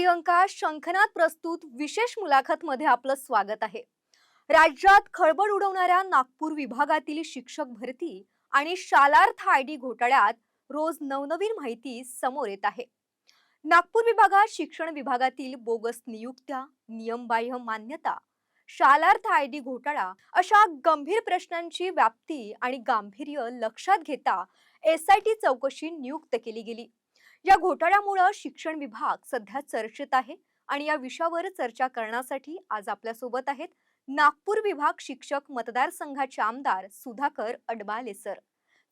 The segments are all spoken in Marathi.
प्रियंका शंखनाथ प्रस्तुत विशेष मुलाखत मध्ये आपलं स्वागत आहे. राज्यात खळबळ उडवणाऱ्या नागपूर विभागातील शिक्षक भरती आणि शालार्थ आय डी घोटाळ्यात रोज नवनवीन माहिती समोर येत आहे. नागपूर विभागात शिक्षण विभागातील बोगस नियुक्त्या नियमबाह्य मान्यता शालार्थ आय डी घोटाळा अशा गंभीर प्रश्नांची व्याप्ती आणि गांभीर्य लक्षात घेता एस आय टी चौकशी नियुक्त केली गेली. या घोटाळ्यामुळं शिक्षण विभाग सध्या चर्चेत आहे आणि या विषयावर चर्चा करण्यासाठी आज आपल्यासोबत आहेत नागपूर विभाग शिक्षक मतदारसंघाचे आमदार सुधाकर अडबाले सर.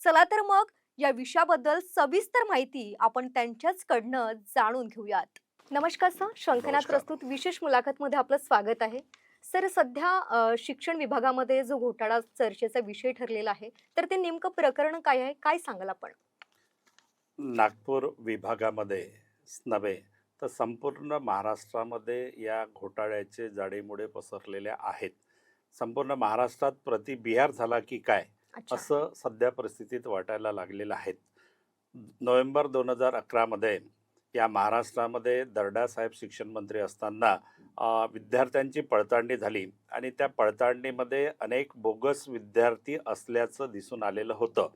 चला तर मग या विषयाबद्दल सविस्तर माहिती आपण त्यांच्याच कडनं जाणून घेऊयात. नमस्कार सर शंखनाथ. प्रस्तुत विशेष मुलाखत मध्ये आपलं स्वागत आहे. सर सध्या शिक्षण विभागामध्ये जो घोटाळा चर्चेचा विषय ठरलेला आहे तर ते नेमकं प्रकरण काय आहे काय सांगाल आपण? नागपूर विभागामध्ये नव्हे तर संपूर्ण महाराष्ट्रामध्ये या घोटाळ्याचे जाडीमुळे पसरलेल्या आहेत. संपूर्ण महाराष्ट्रात प्रति बिहार झाला की काय? असं सध्या परिस्थितीत वाटायला लागलेलं आहे. नोव्हेंबर दोन हजार अकरामध्ये या महाराष्ट्रामध्ये दर्डा साहेब शिक्षण मंत्री असताना विद्यार्थ्यांची पडताळणी झाली आणि त्या पडताळणीमध्ये अनेक बोगस विद्यार्थी असल्याचं दिसून आलेलं होतं.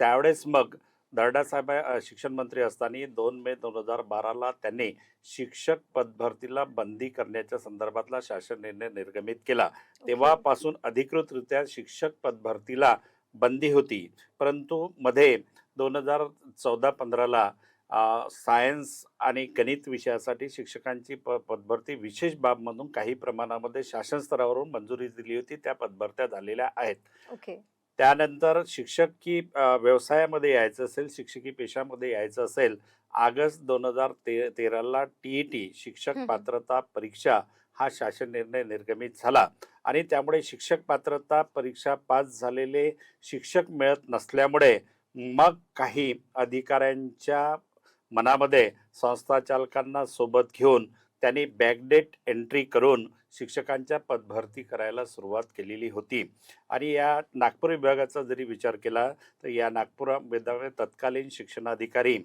त्यावेळेस मग दर्डा साहेब अ, शिक्षण मंत्री असताना दोन मे दोन हजार बाराला त्यांनी शिक्षक पदभरतीला बंदी करण्याच्या संदर्भातला शासन निर्णय निर्गमित केला. तेव्हापासून अधिकृतरित्या शिक्षक पदभरतीला बंदी होती. परंतु मध्ये दोन हजार चौदा पंधराला सायन्स आणि गणित विषयासाठी शिक्षकांची प पदभरती विशेष बाब म्हणून काही प्रमाणामध्ये शासन स्तरावरून मंजुरी दिली होती. त्या पदभरत्या झालेल्या आहेत. ओके. त्यानंतर शिक्षकी व्यवसायामध्ये यायचं असेल शिक्षकी पेशामध्ये यायचं असेल ऑगस्ट दोन हजार ते तेराला टी ई टी शिक्षक. पात्रता परीक्षा हा शासन निर्णय निर्गमित झाला आणि त्यामुळे शिक्षक पात्रता परीक्षा पास झालेले शिक्षक मिळत नसल्यामुळे मग काही अधिकाऱ्यांच्या मनामध्ये संस्था चालकांना सोबत घेऊन त्यांनी बॅकडेट एंट्री करून शिक्षकांच्या पदभरती करायला सुरुवात केलेली होती. आणि या नागपूर विभागाचा जरी विचार केला तर या नागपूर विभागात तत्कालीन शिक्षणाधिकारी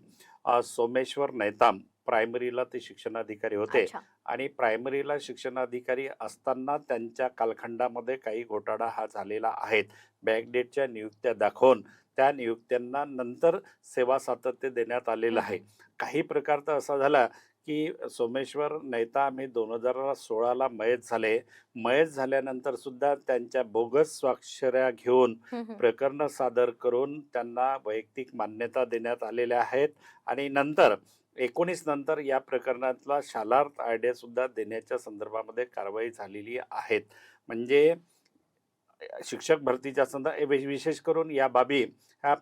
सोमेश्वर नैताम प्रायमरीला ते शिक्षणाधिकारी होते. आणि प्रायमरीला शिक्षणाधिकारी असताना त्यांच्या कालखंडामध्ये काही घोटाळा हा झालेला आहेत बॅकडेटच्या नियुक्त्या दाखवून त्या नियुक्त्यांना नंतर सेवा सातत्य देण्यात आलेलं आहे. काही प्रकार तर असा झाला की सोमेश्वर नैताम हे दोन हजार सोळाला मयत झाले. मयत झाल्यानंतर सुद्धा त्यांच्या बोगस स्वाक्षऱ्या घेऊन. प्रकरणं सादर करून त्यांना वैयक्तिक मान्यता देण्यात आलेल्या आहेत. आणि नंतर एकोणीस नंतर या प्रकरणातला शालार्थ आयडिया सुद्धा देण्याच्या संदर्भामध्ये कारवाई झालेली आहेत. म्हणजे शिक्षक भरतीच्या संदर्भ विशेष करून या बाबी ह्या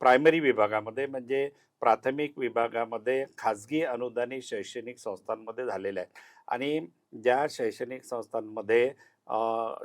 प्रायमरी विभागामध्ये म्हणजे प्राथमिक विभागामध्ये खाजगी अनुदानित शैक्षणिक संस्थांमध्ये झालेल्या आहेत. आणि ज्या शैक्षणिक संस्थांमध्ये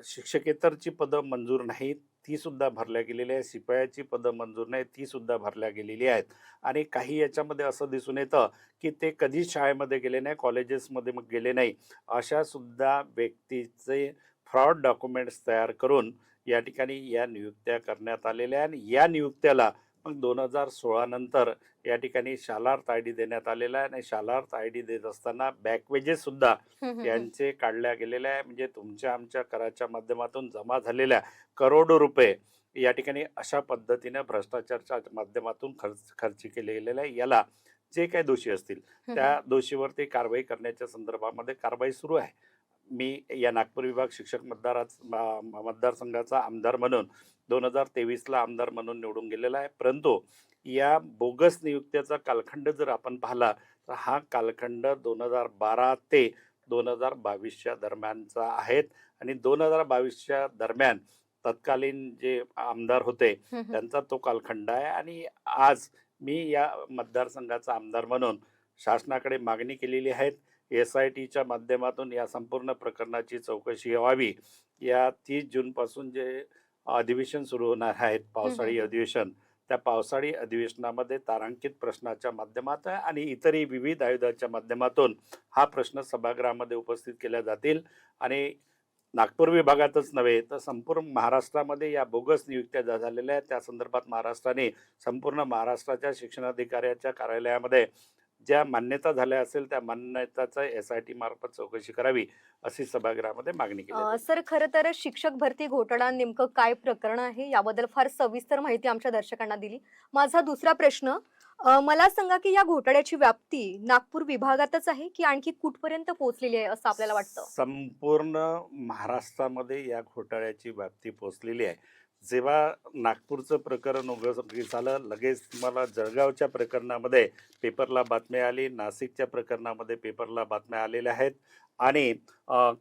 शिक्षकेतरची पदं मंजूर नाहीत ती सुद्धा भरल्या गेलेली आहे शिपायाची पदं मंजूर नाही ती सुद्धा भरल्या गेलेली आहेत. आणि काही याच्यामध्ये असं दिसून येतं की ते कधीच शाळेमध्ये गेले नाही कॉलेजेसमध्ये मग गेले नाही. अशा सुद्धा व्यक्तीचे फ्रॉड डॉक्युमेंट्स तयार करून या ठिकाणी या नियुक्त्या करण्यात आलेल्या आहे आणि या नियुक्त्याला मग दोन हजार सोळा नंतर या ठिकाणी शालार्थ आय डी देण्यात आलेला आहे आणि शालार्थ आय डी देत असताना बॅकवेजेस सुद्धा. यांचे काढल्या गेलेल्या आहे. म्हणजे तुमच्या आमच्या कराच्या माध्यमातून जमा झालेल्या करोडो रुपये या ठिकाणी अशा पद्धतीने भ्रष्टाचारच्या माध्यमातून खर्च खर्च केले गेलेले आहे. याला जे काही दोषी असतील त्या दोषीवरती कारवाई करण्याच्या संदर्भामध्ये कारवाई सुरू आहे. मी या नागपूर विभाग शिक्षक मतदाराच मतदारसंघाचा आमदार म्हणून दोन हजार तेवीसला आमदार म्हणून निवडून गेलेला आहे. परंतु या बोगस नियुक्त्याचा कालखंड जर आपण पाहिला तर हा कालखंड दोन हजार बारा ते दोन हजार बावीसच्या दरम्यानचा आहेत आणि दोन हजार बावीसच्या दरम्यान तत्कालीन जे आमदार होते. त्यांचा तो कालखंड आहे. आणि आज मी या मतदारसंघाचा आमदार म्हणून शासनाकडे मागणी केलेली आहे. एस आय टीच्या माध्यमातून या संपूर्ण प्रकरणाची चौकशी व्हावी या तीस जूनपासून जे अधिवेशन सुरू होणार आहेत पावसाळी. अधिवेशन त्या पावसाळी अधिवेशनामध्ये तारांकित प्रश्नाच्या माध्यमात आणि इतरही विविध आयुधाच्या माध्यमातून हा प्रश्न सभागृहामध्ये उपस्थित केल्या जातील आणि नागपूर विभागातच नव्हे तर संपूर्ण महाराष्ट्रामध्ये या बोगस नियुक्त्या ज्या झालेल्या आहेत त्या संदर्भात महाराष्ट्राने संपूर्ण महाराष्ट्राच्या शिक्षणाधिकाऱ्याच्या कार्यालयामध्ये ज्या मान्यता झाल्या असेल त्या मान्यताचा एस आय टी मार्फत चौकशी करावी अशी सभागृहामध्ये मागणी केली. सर खरं तर शिक्षक भरती घोटाळा नेमकं काय प्रकरण आहे याबद्दल फार सविस्तर माहिती आमच्या दर्शकांना दिली. माझा दुसरा प्रश्न मला सांगा की या घोटाळ्याची व्याप्ती नागपूर विभागातच आहे की आणखी कुठपर्यंत पोहोचलेली आहे असं आपल्याला वाटतं? संपूर्ण महाराष्ट्रामध्ये या घोटाळ्याची व्याप्ती पोहोचलेली आहे. जेव्हा नागपूरचं प्रकरण उघडकीस झालं लगेच तुम्हाला जळगावच्या प्रकरणामध्ये पेपरला बातम्या आली नाशिकच्या प्रकरणामध्ये पेपरला बातम्या आलेल्या आहेत. आणि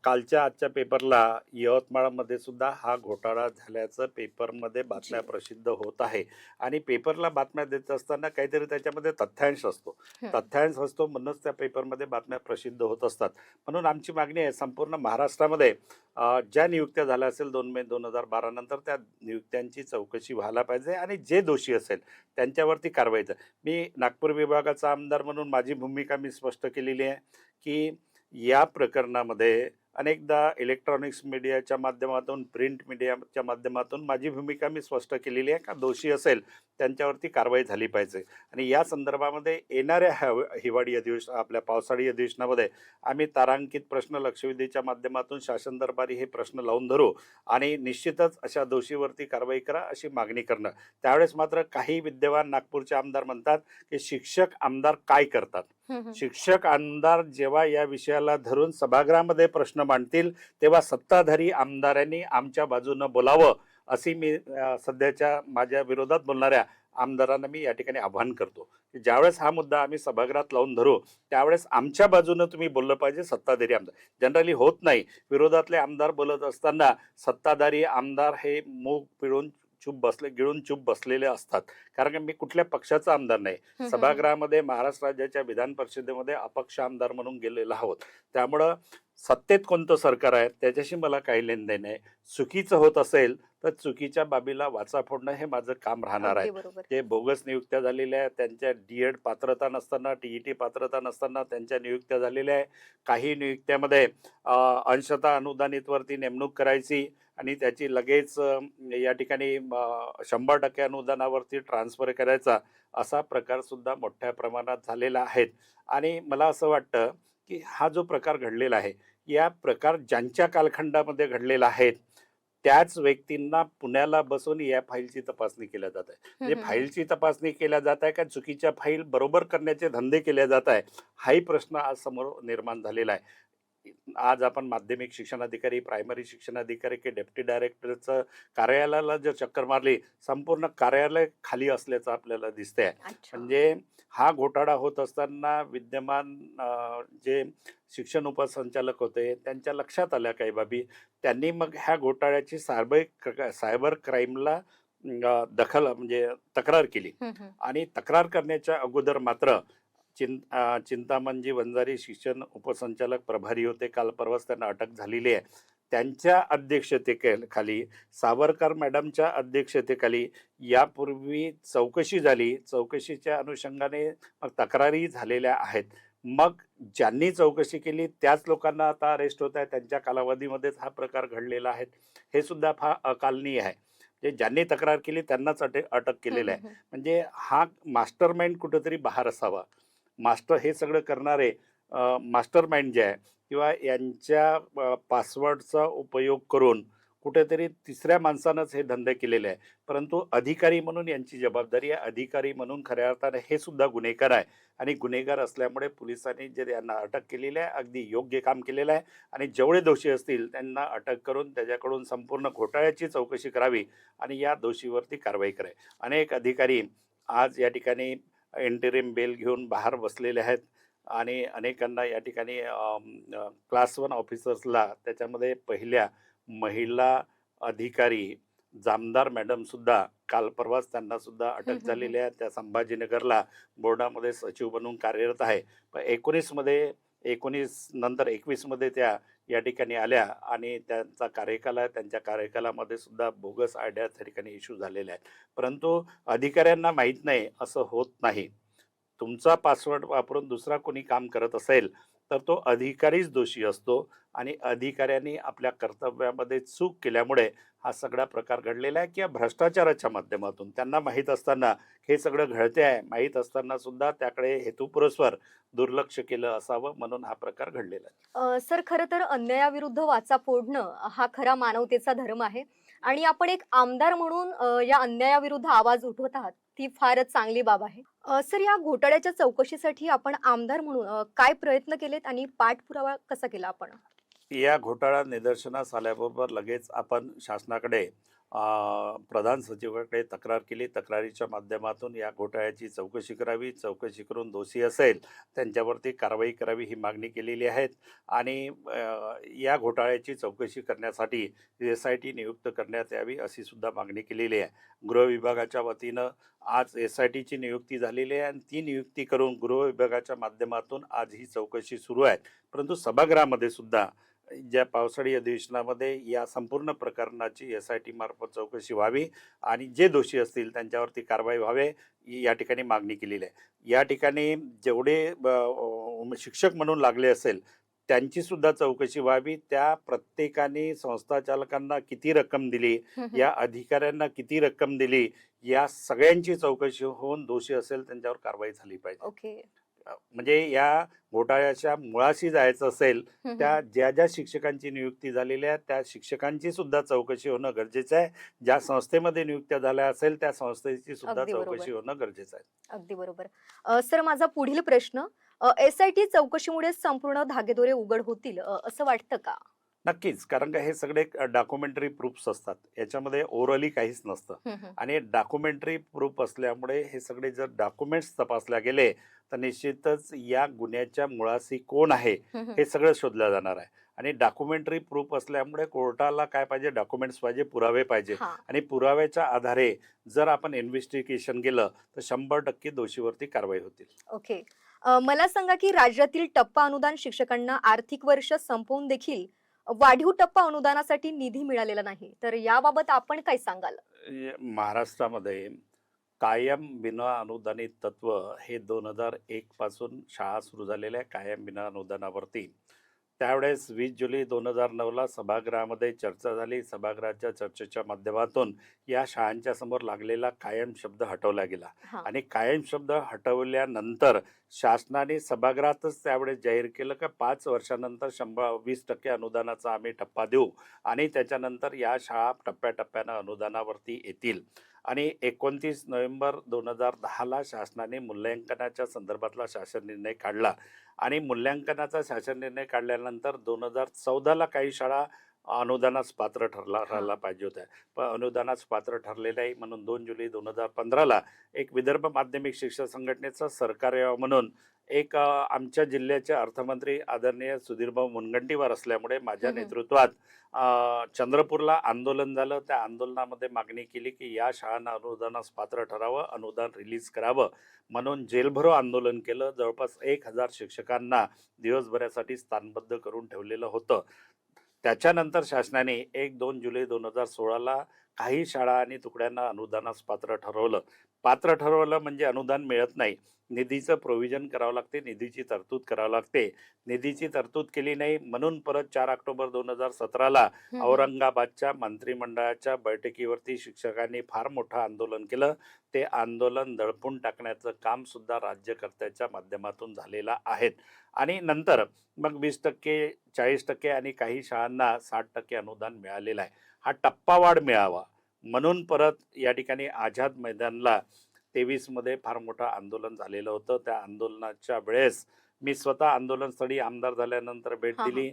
कालच्या आजच्या पेपरला यवतमाळमध्ये सुद्धा हा घोटाळा झाल्याचं पेपरमध्ये बातम्या. प्रसिद्ध होत आहे आणि पेपरला बातम्या देत असताना काहीतरी त्याच्यामध्ये तथ्यांश असतो. तथ्यांश असतो म्हणूनच त्या पेपरमध्ये बातम्या प्रसिद्ध होत असतात म्हणून आमची मागणी आहे संपूर्ण महाराष्ट्रामध्ये ज्या नियुक्त्या झाल्या असेल दोन मे दोन हजार बारा नंतर त्या नियुक्त्यांची चौकशी व्हायला पाहिजे आणि जे दोषी असेल त्यांच्यावरती कारवाई झाली. मी नागपूर विभागाचा आमदार म्हणून माझी भूमिका मी स्पष्ट केलेली आहे की या प्रकरणामध्ये अनेकदा इलेक्ट्रॉनिक्स मीडियाच्या माध्यमातून प्रिंट मीडियाच्या माध्यमातून माझी भूमिका मी स्पष्ट केलेली आहे का? दोषी असेल त्यांच्यावरती कारवाई झाली पाहिजे. आणि या संदर्भामध्ये येणाऱ्या हव हिवाळी अधिवेशन आपल्या पावसाळी अधिवेशनामध्ये आम्ही तारांकित प्रश्न लक्षवेधीच्या माध्यमातून शासन दरबारी हे प्रश्न लावून धरू आणि निश्चितच अशा दोषीवरती कारवाई करा अशी मागणी करणं. त्यावेळेस मात्र काही विद्यमान नागपूरचे आमदार म्हणतात की शिक्षक आमदार काय करतात? शिक्षक आमदार जेव्हा या विषयाला धरून सभागृहामध्ये प्रश्न मांडतील तेव्हा सत्ताधारी आमदारांनी आमच्या बाजूनं बोलावं अशी मी सध्याच्या माझ्या विरोधात बोलणाऱ्या आमदारांना मी या ठिकाणी आव्हान करतो. की ज्यावेळेस हा मुद्दा आम्ही सभागृहात लावून धरू त्यावेळेस आमच्या बाजूनं तुम्ही बोललं पाहिजे सत्ताधारी आमदार. जनरली होत नाही. विरोधातले आमदार बोलत असताना सत्ताधारी आमदार हे मूग पिळून चूप बसले गिळून चूप बसलेले असतात. कारण की मी कुठल्या पक्षाचा आमदार नाही. सभागृहामध्ये महाराष्ट्र राज्याच्या विधान परिषदेमध्ये अपक्ष आमदार म्हणून गेलेलो आहोत. त्यामुळं सत्तेत कोणतं सरकार आहे? त्याच्याशी मला काही लेनदेन नाही चुकीचं होत असेल तर चुकीच्या बाबीला वाचा फोडणं हे माझं काम राहणार आहे. जे बोगस नियुक्त्या झालेल्या आहेत त्यांच्या डी एड पात्रता नसताना टी ई टी पात्रता नसताना त्यांच्या नियुक्त्या झालेल्या आहे काही नियुक्त्यामध्ये अंशतः अनुदानितवरती नेमणूक करायची आणि त्याची लगेच या ठिकाणी शंभर टक्के अनुदानावरती ट्रान्सफर करायचा असा प्रकार सुद्धा मोठ्या प्रमाणात झालेला आहे. आणि मला असं वाटतं की हा जो प्रकार घडलेला आहे या प्रकार ज्यांच्या कालखंडामध्ये घडलेला आहे त्याच व्यक्तींना पुण्याला बसून या फाईलची तपासणी केल्या जात आहे. म्हणजे. फाईलची तपासणी केल्या जात आहे का? चुकीच्या फाईल बरोबर करण्याचे धंदे केले जात आहे. हाही प्रश्न आज समोर निर्माण झालेला आहे. आज आपण माध्यमिक शिक्षणाधिकारी प्रायमरी शिक्षणाधिकारी की डेप्टी डायरेक्टरचं कार्यालयाला जर चक्कर मारली संपूर्ण कार्यालय खाली असल्याचं आपल्याला दिसतंय. म्हणजे हा घोटाळा होत असताना विद्यमान जे शिक्षण उपसंचालक होते त्यांच्या लक्षात आल्या काही बाबी. त्यांनी मग ह्या घोटाळ्याची सायबर सायबर क्राईमला दखल म्हणजे तक्रार केली. आणि तक्रार करण्याच्या अगोदर मात्र चिं चिंतामणजी वंजारी शिक्षण उपसंचालक प्रभारी होते. काल परवाच त्यांना अटक झालेली आहे. त्यांच्या अध्यक्षतेखाली सावरकर मॅडमच्या अध्यक्षतेखाली यापूर्वी चौकशी झाली. चौकशीच्या अनुषंगाने मग तक्रारी झालेल्या आहेत. मग ज्यांनी चौकशी केली त्याच लोकांना आता अरेस्ट होत आहे. त्यांच्या कालावधीमध्येच हा प्रकार घडलेला आहे. हे सुद्धा फार अकालनीय आहे. म्हणजे ज्यांनी तक्रार केली त्यांनाच अटक अटक केलेलं आहे. म्हणजे हा मास्टर माइंड कुठेतरी बाहेर असावा. मास्टर हे सगळं करणारे मास्टर माइंड जे आहे किंवा यांच्या पासवर्डचा उपयोग करून कुठेतरी तिसऱ्या माणसानंच हे धंदे केलेले आहे. परंतु अधिकारी म्हणून यांची जबाबदारी आहे. अधिकारी म्हणून खऱ्या अर्थाने हे सुद्धा गुन्हेगार आहे. आणि गुन्हेगार असल्यामुळे पोलिसांनी जे यांना अटक केलेली आहे अगदी योग्य काम केलेलं आहे. आणि जेवढे दोषी असतील त्यांना अटक करून त्याच्याकडून संपूर्ण घोटाळ्याची चौकशी करावी आणि या दोषीवरती कारवाई करावी. अनेक अधिकारी आज या ठिकाणी इंटेरिम बेल घेऊन बाहेर बसलेले आहेत. आणि अनेकांना या ठिकाणी क्लास वन ऑफिसर्सला त्याच्यामध्ये पहिल्या महिला अधिकारी जामदार मॅडम सुद्धा काल परवाच त्यांना सुद्धा हम्म, अटक झालेली आहे. त्या संभाजीनगरला बोर्डामध्ये सचिव बनून कार्यरत आहे. पण एकोणीसमध्ये एकोणीस नंतर एकवीसमध्ये त्या या ठिकाणी आल्या आणि त्यांचा कार्यकाल आहे. त्यांच्या कार्यकालामध्ये सुद्धा बोगस आयडिया त्या ठिकाणी इश्यू झालेल्या आहेत. परंतु अधिकाऱ्यांना माहीत नाही असं होत नाही. तुमचा पासवर्ड वापरून दुसरा कोणी काम करत असेल तर तो अधिकारीच दोषी असतो आणि अधिकाऱ्यांनी आपल्या कर्तव्यामध्ये चूक केल्यामुळे हा सगळा प्रकार घडलेला आहे किंवा भ्रष्टाचाराच्या माध्यमातून. त्यांना माहीत असताना हे सगळं घडते आहे. माहीत असताना सुद्धा त्याकडे हेतुपुरस्वर दुर्लक्ष केलं असावं म्हणून हा प्रकार घडलेला आहे. सर खरं तर अन्यायाविरुद्ध वाचा फोडणं हा खरा मानवतेचा धर्म आहे. आणि आपण एक आमदार म्हणून या अन्यायाविरुद्ध आवाज उठवत आहात. ती फारच चांगली बाब आहे. सर या घोटाळ्याच्या चौकशीसाठी आपण आमदार म्हणून काय प्रयत्न केलेत आणि पाठपुरावा कसा केला आपण? या घोटाळा निदर्शनास आल्याबरोबर लगेच आपण शासनाकडे प्रधान सचिवाकडे तक्रार केली. तक्रारीच्या माध्यमातून या घोटाळ्याची चौकशी करावी. चौकशी करून दोषी असेल त्यांच्यावरती कारवाई करावी ही मागणी केलेली आहे आणि या घोटाळ्याची चौकशी करण्यासाठी एस आय टी नियुक्त करण्यात यावी अशी सुद्धा मागणी केलेली आहे. गृह विभागाच्या वतीनं आज एस आय टीची नियुक्ती झालेली आहे आणि ती नियुक्ती करून गृह विभागाच्या माध्यमातून आज ही चौकशी सुरू आहे. परंतु सभागृहामध्ये सुद्धा ज्या पावसाळी अधिवेशनामध्ये या संपूर्ण प्रकरणाची एस आय टी मार्फत चौकशी व्हावी आणि जे दोषी असतील त्यांच्यावरती कारवाई व्हावे या ठिकाणी मागणी केलेली आहे. या ठिकाणी जेवढे शिक्षक म्हणून लागले असेल त्यांची सुद्धा चौकशी व्हावी. त्या प्रत्येकाने संस्था चालकांना किती रक्कम दिली या अधिकाऱ्यांना किती रक्कम दिली या सगळ्यांची चौकशी होऊन दोषी असेल त्यांच्यावर कारवाई झाली पाहिजे. ओके. म्हणजे या घोटाळ्याच्या मुळाशी जायचं असेल त्या ज्या ज्या शिक्षकांची नियुक्ती झालेली आहे त्या शिक्षकांची सुद्धा चौकशी होणं गरजेचं आहे. ज्या संस्थेमध्ये नियुक्त्या झाल्या असेल त्या संस्थेची सुद्धा. चौकशी होणं गरजेचं आहे. अगदी बरोबर. सर माझा पुढील प्रश्न एस आय टी चौकशीमुळे संपूर्ण धागेदोरे उघड होतील असं वाटतं का? नक्कीच. कारण का हे सगळे डॉक्युमेंटरी प्रूफ्स असतात. याच्यामध्ये ओरली काहीच नसतं. आणि डॉक्युमेंटरी प्रूफ असल्यामुळे हे सगळे जर डॉक्युमेंट्स तपासल्या गेले तर निश्चितच या गुन्ह्याच्या मुळाशी कोण आहे हे सगळं शोधलं जाणार आहे. आणि डॉक्युमेंटरी प्रूफ असल्यामुळे कोर्टाला काय पाहिजे? डॉक्युमेंट्स पाहिजे पुरावे पाहिजे. आणि पुराव्याच्या आधारे जर आपण इन्व्हेस्टिगेशन केलं तर शंभर टक्के दोषीवरती कारवाई होतील. ओके. मला सांगा की राज्यातील टप्पा अनुदान शिक्षकांना आर्थिक वर्ष संपवून देखील वाढीव टप्पा अनुदानासाठी निधी मिळालेला नाही. तर याबाबत आपण काय सांगाल? महाराष्ट्रामध्ये कायम बिना अनुदानित तत्व हे दोन हजार एक पासून शाळा सुरू झालेल्या कायम बिना अनुदानावरती त्यावेळेस वीस जुलै दोन हजार नऊला सभागृहामध्ये चर्चा झाली. सभागृहाच्या चर्चेच्या माध्यमातून या शाळांच्या समोर लागलेला कायम शब्द हटवला गेला. आणि कायम शब्द हटवल्यानंतर शासनाने सभागृहातच त्यावेळेस जाहीर केलं का पाच वर्षानंतर शंभर वीस टक्के अनुदानाचा आम्ही टप्पा देऊ आणि त्याच्यानंतर या शाळा टप्प्याटप्प्यानं अनुदानावरती येतील. आणि एकोणतीस नोव्हेंबर दोन हजार दहाला शासनाने मूल्यांकनाच्या संदर्भातला शासन निर्णय काढला. आणि मूल्यांकनाचा शासन निर्णय काढल्यानंतर दोन हजार चौदाला काही शाळा अनुदानास पात्र ठरला ठरला पाहिजे होत्या. पण अनुदानास पात्र ठरले नाही म्हणून दोन जुलै दोन हजार पंधराला एक विदर्भ माध्यमिक शिक्षण संघटनेचा सरकार्य म्हणून एक आमच्या जिल्ह्याचे अर्थमंत्री आदरणीय सुधीरभाऊ मुनगंटीवार असल्यामुळे माझ्या. नेतृत्वात चंद्रपूरला आंदोलन झालं. त्या आंदोलनामध्ये मागणी केली की या शाळांना अनुदानास पात्र ठरावं अनुदान रिलीज करावं. म्हणून जेलभरो आंदोलन केलं. जवळपास एक हजार शिक्षकांना दिवसभरासाठी स्थानबद्ध करून ठेवलेलं होतं. त्याच्यानंतर शासनाने एक दोन जुलै दोन हजार सोळाला काही शाळा आणि तुकड्यांना अनुदानास पात्र ठरवलं. पात्र ठरवलं म्हणजे अनुदान मिळत नाही. निधीचं प्रोव्हिजन करावं लागते निधीची तरतूद करावं लागते. निधीची तरतूद केली नाही म्हणून परत चार ऑक्टोबर दोन हजार सतराला औरंगाबादच्या मंत्रिमंडळाच्या बैठकीवरती शिक्षकांनी फार मोठं आंदोलन केलं. ते आंदोलन दडपून टाकण्याचं काम सुद्धा राज्यकर्त्याच्या माध्यमातून झालेलं आहे. आणि नंतर मग वीस टक्के चाळीस टक्के आणि काही शाळांना साठ टक्के अनुदान मिळालेलं आहे. हा टप्पावाढ मिळावा. म्हणून परत या ठिकाणी आझाद मैदानला तेवीसमध्ये फार मोठं आंदोलन झालेलं होतं. त्या आंदोलनाच्या वेळेस मी स्वतः आंदोलनस्थळी आमदार झाल्यानंतर भेट. दिली.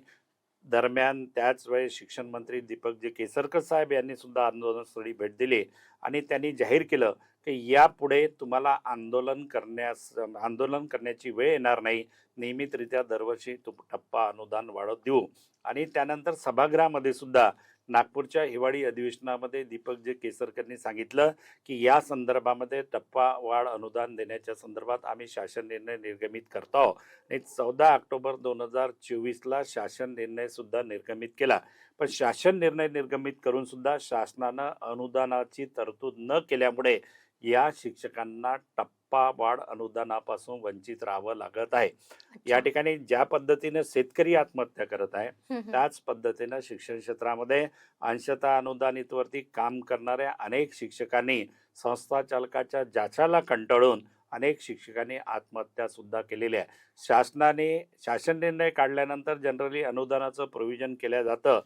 दरम्यान त्याच वेळेस शिक्षण मंत्री दीपकजी केसरकर साहेब यांनी सुद्धा आंदोलनस्थळी भेट दिली आणि त्यांनी जाहीर केलं की यापुढे तुम्हाला आंदोलन करण्यास आंदोलन करण्याची वेळ येणार नाही. नियमितरित्या दरवर्षी टप्पा अनुदान वाढत देऊ. आणि त्यानंतर सभागृहामध्ये सुद्धा नागपूरच्या हिवाळी अधिवेशनामध्ये दीपक जे केसरकरनी सांगितलं की या संदर्भामध्ये टप्पा वाढ अनुदान देण्याच्या संदर्भात आम्ही शासन निर्णय निर्गमित करतो. आणि चौदा ऑक्टोबर दोन हजार चोवीसला शासन निर्णयसुद्धा निर्गमित केला. पण शासन निर्णय निर्गमित करून सुद्धा शासनानं अनुदानाची तरतूद न केल्यामुळे या शिक्षकांना टप्पावाढ अनुदानापासून वंचित राहावं लागत आहे या. ठिकाणी ज्या पद्धतीने शेतकरी आत्महत्या करत आहे. त्याच पद्धतीनं शिक्षण क्षेत्रामध्ये अंशतः अनुदानितवरती काम करणाऱ्या अनेक शिक्षकांनी संस्था चालकाच्या जाचाला कंटाळून अनेक शिक्षकांनी आत्महत्या सुद्धा केलेल्या आहे शासनाने शासन निर्णय काढल्यानंतर जनरली अनुदानाचं प्रोव्हिजन केलं जातं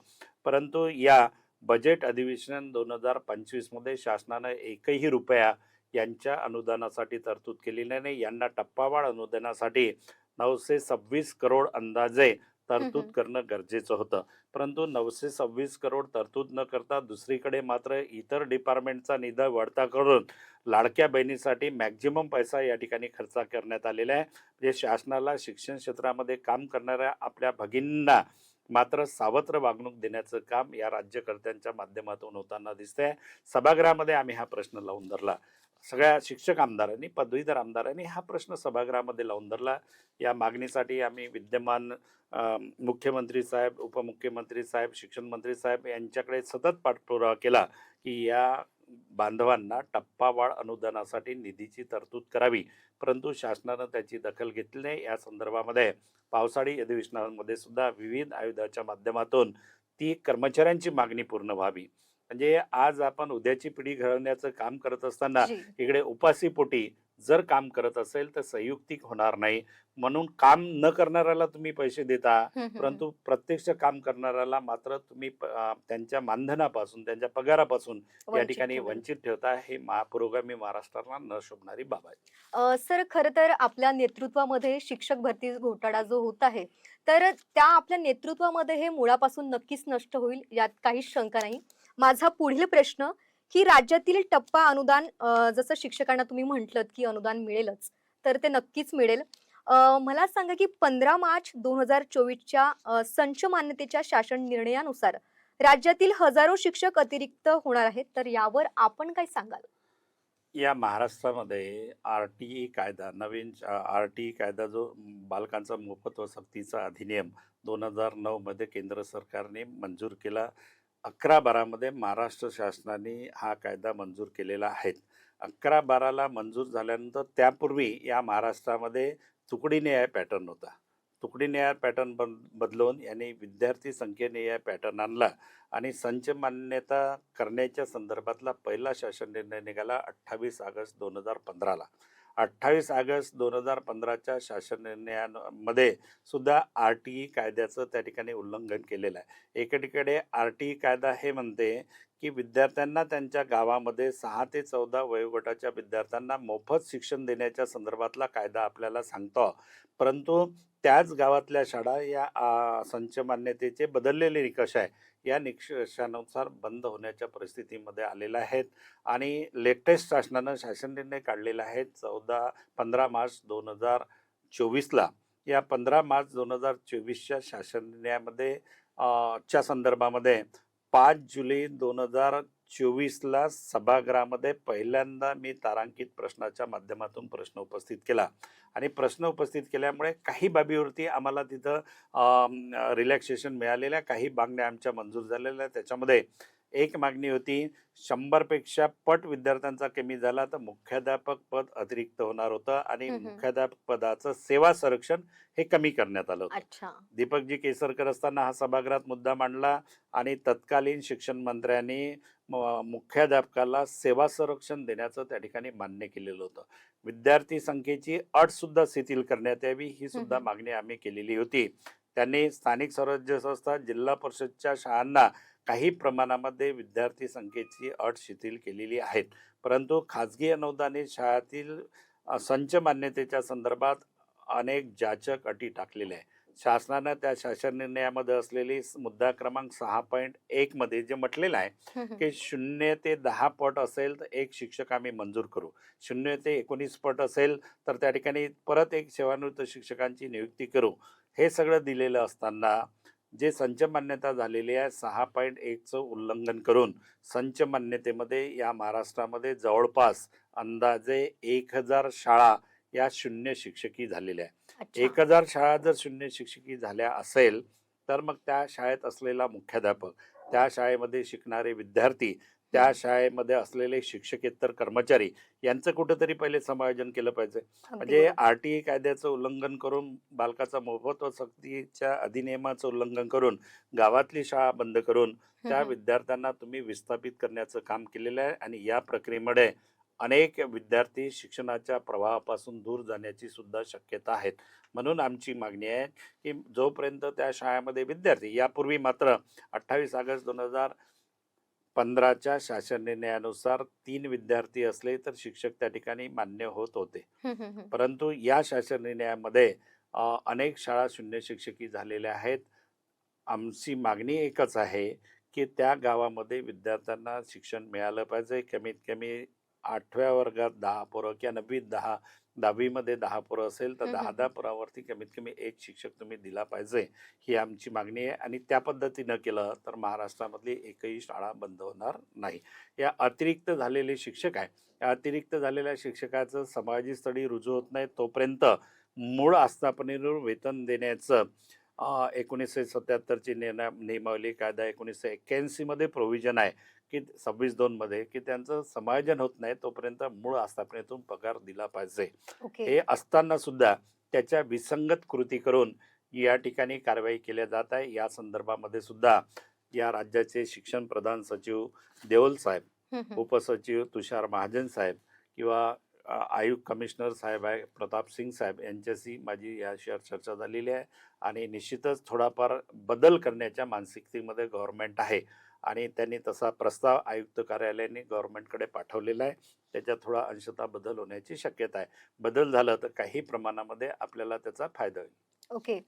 परंतु या बजेट अधिवेशन दोन हजार पंचवीसमध्ये शासनानं एकही रुपया यांच्या अनुदानासाठी तरतूद केलेली नाही यांना टप्पावाढ अनुदानासाठी नऊशे सव्वीस करोड अंदाजे तरतूद. करणं गरजेचं होतं. परंतु नऊशे सव्वीस करोड तरतूद न करता दुसरीकडे मात्र इतर डिपार्टमेंटचा निधी वळता करून लाडक्या बहिणीसाठी मॅक्झिमम पैसा या ठिकाणी खर्च करण्यात आलेला आहे. म्हणजे शासनाला शिक्षण क्षेत्रामध्ये काम करणाऱ्या आपल्या भगिनींना मात्र सावत्र वागणूक देण्याचं काम या राज्यकर्त्यांच्या माध्यमातून होताना दिसतंय. सभागृहामध्ये आम्ही हा प्रश्न लावून धरला. सगळ्या शिक्षक आमदारांनी पदवीधर आमदारांनी हा प्रश्न सभागृहामध्ये लावून धरला. या मागणीसाठी आम्ही विद्यमान मुख्यमंत्री साहेब उपमुख्यमंत्री साहेब शिक्षण मंत्री साहेब यांच्याकडे सतत पाठपुरावा केला की या बांधवांना टप्पावाढ अनुदानासाठी निधीची तरतूद करावी. परंतु शासनानं त्याची दखल घेतली नाही. या संदर्भामध्ये पावसाळी अधिवेशनामध्ये सुद्धा विविध आयुधाच्या माध्यमातून ती कर्मचाऱ्यांची मागणी पूर्ण व्हावी. म्हणजे आज आपण उद्याची पिढी घडवण्याचं काम करत असताना. इकडे उपासीपोटी जर काम करत असेल तर संयुक्तिक होणार नाही म्हणून काम न करणाऱ्याला तुम्ही पैसे देता परंतु प्रत्यक्ष काम करणाऱ्याला मात्र तुम्ही त्यांच्या मानधनापासून त्यांच्या पगारापासून. या ठिकाणी. वंचित ठेवता हे मा पुरोगामी महाराष्ट्राला न शोभणारी बाब आहे सर खरं तर आपल्या नेतृत्वामध्ये शिक्षक भरती घोटाळा जो होत आहे तर त्या आपल्या नेतृत्वामध्ये हे मुळापासून नक्कीच नष्ट होईल यात काहीच शंका नाही माझा पुढील प्रश्न की राज्यातील टप्पा अनुदान जसं शिक्षकांना तुम्ही म्हटलं की अनुदान मिळेलच तर ते नक्कीच मिळेल. मला सांगा की पंधरा मार्च दोन हजार चोवीसच्या संच मान्यतेच्या शासन निर्णयानुसार राज्यातील हजारो शिक्षक अतिरिक्त होणार आहेत तर यावर आपण काय सांगाल? या महाराष्ट्रामध्ये आर टी ई कायदा नवीन आर टी ई कायदा जो बालकांचा मोफत व सक्तीचा अधिनियम दोन हजार नऊमध्ये केंद्र सरकारने मंजूर केला अकरा बारामध्ये महाराष्ट्र शासनाने हा कायदा मंजूर केलेला आहे. अकरा बाराला मंजूर झाल्यानंतर त्यापूर्वी या महाराष्ट्रामध्ये तुकडी न्याय पॅटर्न होता. तुकडी न्याय पॅटर्न बन बदलून यांनी विद्यार्थी संख्येने या पॅटर्न आणला आणि संच मान्यता करण्याच्या संदर्भातला पहिला शासन निर्णय निघाला अठ्ठावीस ऑगस्ट दोन हजार पंधराला. अठ्ठावीस ऑगस्ट दोन हजार पंधराच्या शासन निर्णयामध्ये सुद्धा आर टी ई कायद्याचं त्या ठिकाणी उल्लंघन केलेलं आहे. एकीकडे आर टी ई कायदा हे म्हणते की विद्यार्थ्यांना त्यांच्या गावामध्ये सहा ते चौदा वयोगटाच्या विद्यार्थ्यांना मोफत शिक्षण देण्याच्या संदर्भातला कायदा आपल्याला सांगतो. परंतु त्याच गावातल्या शाळा या संचमान्यतेचे संच मान्यतेचे बदललेले निकष आहे. या निकषानुसार बंद होण्याच्या परिस्थितीमध्ये आलेल्या आहेत आणि लेटेस्ट शासनानं शासन निर्णय काढलेला आहे चौदा पंधरा मार्च दोन हजार चोवीसला. या पंधरा मार्च दोन हजार चोवीसच्या शासन निर्णयामध्ये च्या संदर्भामध्ये पाच जुलै दोन हजार चोवीसला सभागृहामध्ये पहिल्यांदा मी तारांकित प्रश्नाच्या माध्यमातून प्रश्न उपस्थित केला. आणि प्रश्न उपस्थित केल्यामुळे काही बाबीवरती आम्हाला तिथं रिलॅक्सेशन मिळालेल्या काही मागण्या आमच्या मंजूर झालेल्या. त्याच्यामध्ये एक मागणी होती शंभरपेक्षा पट विद्यार्थ्यांचा कमी झाला तर मुख्याध्यापक पद अतिरिक्त होणार होतं आणि. मुख्याध्यापक पदाचं सेवा संरक्षण हे कमी करण्यात आलं होतं. दीपकजी केसरकर असताना हा सभागृहात मुद्दा मांडला आणि तत्कालीन शिक्षण मंत्र्यांनी मुख्याध्यापकाला सेवा संरक्षण देण्याचं त्या ठिकाणी मान्य केलेलं होतं. विद्यार्थी संख्येची अट सुद्धा शिथिल करण्यात यावी ही सुद्धा. मागणी आम्ही केलेली होती. त्यांनी स्थानिक स्वराज्य संस्था जिल्हा परिषदच्या शाळांना काही प्रमाणामध्ये विद्यार्थी संख्येची अट शिथिल केलेली आहेत. परंतु खाजगी अनुदानित शाळातील संच मान्यतेच्या संदर्भात अनेक जाचक अटी टाकलेल्या आहे शासनानं त्या शासन निर्णयामध्ये असलेली मुद्दा क्रमांक सहा पॉईंट एक मध्ये जे म्हटलेलं आहे. की शून्य ते दहा पट असेल तर एक शिक्षक आम्ही मंजूर करू शून्य ते एकोणीस पट असेल तर त्या ठिकाणी परत एक सेवानिवृत्त शिक्षकांची नियुक्ती करू हे सगळं दिलेलं असताना जे संच मान्यता झालेली आहे सहा पॉईंट एकचं उल्लंघन करून संच मान्यतेमध्ये या महाराष्ट्रामध्ये जवळपास अंदाजे एक हजार शाळा या शून्य शिक्षकी झालेल्या आहे अच्छा. एक हजार शाळा जर शून्य शिक्षकी झाल्या असेल तर मग त्या शाळेत असलेला मुख्याध्यापक त्या शाळेमध्ये शिकणारे विद्यार्थी त्या शाळेमध्ये असलेले शिक्षकेतर कर्मचारी यांचं कुठेतरी पहिले समायोजन केलं पाहिजे म्हणजे. आर टी कायद्याचं उल्लंघन करून बालकाचा मोफत व सक्तीच्या अधिनियमाचं उल्लंघन करून गावातली शाळा बंद करून त्या. विद्यार्थ्यांना तुम्ही विस्थापित करण्याचं काम केलेलं आहे आणि या प्रक्रियेमुळे अनेक विद्यार्थी शिक्षणाच्या प्रवाहापासून दूर जाण्याची सुद्धा शक्यता आहेत. म्हणून आमची मागणी आहे की जोपर्यंत त्या शाळेमध्ये विद्यार्थी यापूर्वी मात्र अठ्ठावीस ऑगस्ट दोन हजार पंधराच्या शासन निर्णयानुसार तीन विद्यार्थी असले तर शिक्षक त्या ठिकाणी मान्य होत होते. परंतु या शासन निर्णयामध्ये अनेक शाळा शून्य शिक्षकी झालेल्या आहेत. आमची मागणी एकच आहे की त्या गावामध्ये विद्यार्थ्यांना शिक्षण मिळालं पाहिजे. कमीत कमी आठव्या वर्गात दहा पोरं किंवा नववीत दहा दहावीमध्ये दहा पोरं असेल तर दहा. दहा पोरावरती कमीत कमी एक शिक्षक तुम्ही दिला पाहिजे ही आमची मागणी आहे आणि त्या पद्धतीनं केलं तर महाराष्ट्रामधली एकही शाळा बंद होणार नाही या अतिरिक्त झालेले शिक्षक आहे या अतिरिक्त झालेल्या शिक्षकाचं समाजी स्थळी रुजू होत नाही तोपर्यंत मूळ आस्थापनेवर वेतन देण्याचं एकोणीसशे सत्याहत्तरची निर्णय नियमावली कायदा एकोणीसशे एक्क्याऐंशीमध्ये प्रोव्हिजन आहे की सव्वीस दोनमध्ये की त्यांचं समायोजन होत नाही तोपर्यंत मूळ आस्थापनेतून पगार दिला पाहिजे. हे असताना सुद्धा त्याच्या विसंगत कृती करून या ठिकाणी कारवाई केल्या जात आहे. या संदर्भामध्ये सुद्धा या राज्याचे शिक्षण प्रधान सचिव देओल साहेब. उपसचिव तुषार महाजन साहेब किंवा आयुक्त कमिशनर साहेब आहे प्रताप सिंग साहेब यांच्याशी माझी याशिवाय चर्चा झालेली आहे. आणि निश्चितच थोडाफार बदल करण्याच्या मानसिकतेमध्ये गव्हर्नमेंट आहे. आणि त्यांनी तसा प्रस्ताव आयुक्त कार्यालयाने गव्हर्नमेंटकडे पाठवलेला आहे. त्याच्यात थोडा अंशतः बदल होण्याची शक्यता आहे. बदल झाला तर काही प्रमाणामध्ये आपल्याला त्याचा फायदा होईल. ओके.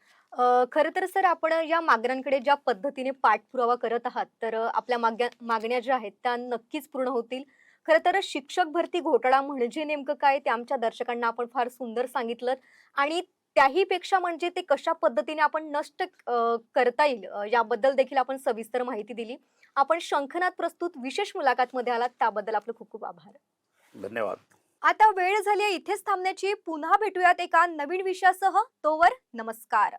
खरं तर सर आपण या मागण्यांकडे ज्या पद्धतीने पाठपुरावा करत आहात तर आपल्या मागण्या मागण्या ज्या आहेत त्या नक्कीच पूर्ण होतील. खरं तर शिक्षक भरती घोटाळा म्हणजे नेमकं काय? ते आमच्या दर्शकांना आपण फार सुंदर सांगितलं. आणि त्याही पेक्षा म्हणजे ते कशा पद्धतीने आपण नष्ट करता येईल याबद्दल देखील आपण सविस्तर माहिती दिली. आपण शंखनाद प्रस्तुत विशेष मुलाखतमध्ये आलात. त्याबद्दल आपलं खूप खूप आभार. धन्यवाद. आता वेळ झाली आहे इथेच थांबण्याची. पुन्हा भेटूयात एका नवीन विषयासह. तोवर नमस्कार.